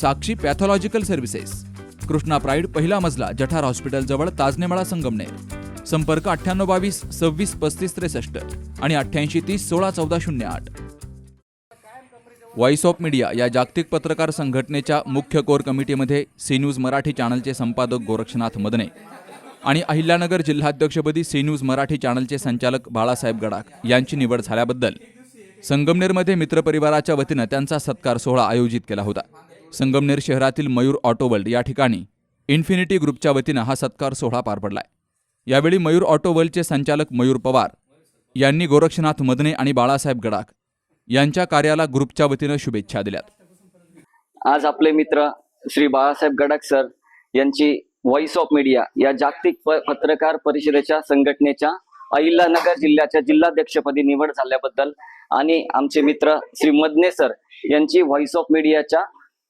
Sakshi pathological services. Krishna Pride पहिला मजला जठार hospital जवळ ताजनेमाळा संगमनेर. संपर्क अठ्ठ्याण्णव बावीस सव्वीस पस्तीस त्रेसष्ट आणि अठ्ठ्याऐंशी तीस सोळा चौदा शून्य आठ. व्हॉइस ऑफ मीडिया या जागतिक पत्रकार संघटनेच्या मुख्य कोर कमिटीमध्ये सी न्यूज मराठी चॅनलचे संपादक गोरक्षनाथ मदने आणि अहिल्यानगर जिल्हाध्यक्षपदी सी न्यूज मराठी चॅनलचे संचालक बाळासाहेब गडाख यांची निवड झाल्याबद्दल संगमनेरमध्ये मित्रपरिवाराच्या वतीनं त्यांचा सत्कार सोहळा आयोजित केला होता. संगमनेर शहरातील मयूर ऑटो वर्ल्ड या ठिकाणी इन्फिनिटी ग्रुपच्या वतीनं हा सत्कार सोहळा पार पडलाय. यावेळी मयूर ऑटो वर्ल्डचे संचालक मयूर पवार यांनी गोरक्षनाथ मदने आणि बाळासाहेब गडाख यांच्या कार्याला ग्रुपच्या वतीनं शुभेच्छा दिल्यात. आज आपले मित्र श्री बाळासाहेब गडाख सर यांची व्हॉइस ऑफ मीडिया या जागतिक प- पत्रकार परिषदेच्या संघटनेच्या अहिल्यानगर जिल्ह्याच्या जिल्हाध्यक्षपदी निवड झाल्याबद्दल आणि आमचे मित्र श्री मदने सर यांची व्हॉइस ऑफ मीडियाच्या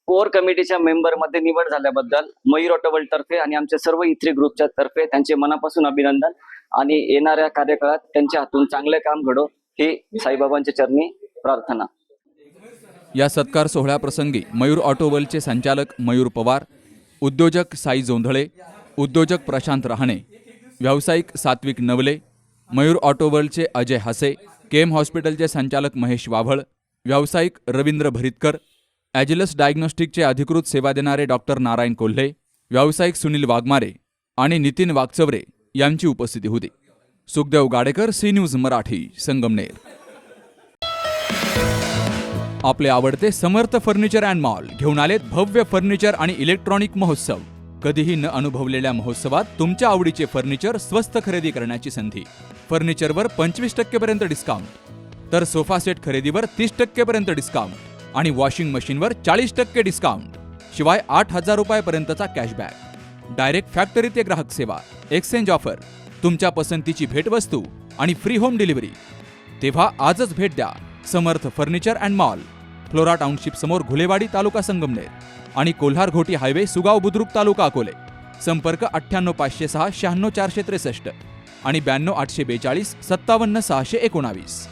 कोर कमिटीच्या मेंबरमध्ये निवड झाल्याबद्दल मयूर ऑटोबल तर्फे आणि आमच्या सर्व इथ्री ग्रुपच्या तर्फे त्यांचे मनापासून अभिनंदन आणि येणाऱ्या कार्यकाळात त्यांच्या हातून चांगले काम घडो ही साईबाबांच्या चरणी प्रार्थना. या सत्कार सोहळ्याप्रसंगी मयूर ऑटोवलचे संचालक मयूर पवार उद्योजक साई जोंधळे उद्योजक प्रशांत रहाणे व्यावसायिक सात्विक नवले मयूर ऑटोवर्ल्डचे अजय हसे केम हॉस्पिटलचे संचालक महेश वाभळ व्यावसायिक रवींद्र भरितकर ॲजिलस डायग्नॉस्टिकचे अधिकृत सेवा देणारे डॉक्टर नारायण कोल्हे व्यावसायिक सुनील वाघमारे आणि नितीन वागचवरे यांची उपस्थिती होती. Sukhdev Gadekar C news Marathi Sangamner. आपले आवडते समर्थ फर्निचर अँड मॉल घेऊन आलेत भव्य फर्निचर आणि इलेक्ट्रॉनिक महोत्सव. कधीही न अनुभवलेल्या महोत्सवात तुमच्या आवडीचे फर्निचर स्वस्त खरेदी करण्याची संधी. फर्निचरवर पंचवीस टक्केपर्यंत डिस्काउंट तर सोफा सेट खरेदीवर तीस टक्केपर्यंत डिस्काउंट आणि वॉशिंग मशीनवर चाळीस टक्के डिस्काउंट शिवाय आठ हजार रुपयापर्यंतचा कॅशबॅक. डायरेक्ट फॅक्टरी ते ग्राहक सेवा एक्सचेंज ऑफर तुमच्या पसंतीची भेटवस्तू आणि फ्री होम डिलिव्हरी. तेव्हा आजच भेट द्या Samarth furniture and mall Flora township समोर घुलेवाडी तालुका संगमनेर आणि कोल्हार घोटी हायवे सुगाव बुद्रुक तालुका अकोले. संपर्क अठ्ठ्याण्णव पाचशे सहा शहाण्णव चारशे त्रेसष्ट आणि ब्याण्णव आठशे बेचाळीस सत्तावन्न सहाशे एकोणावीस.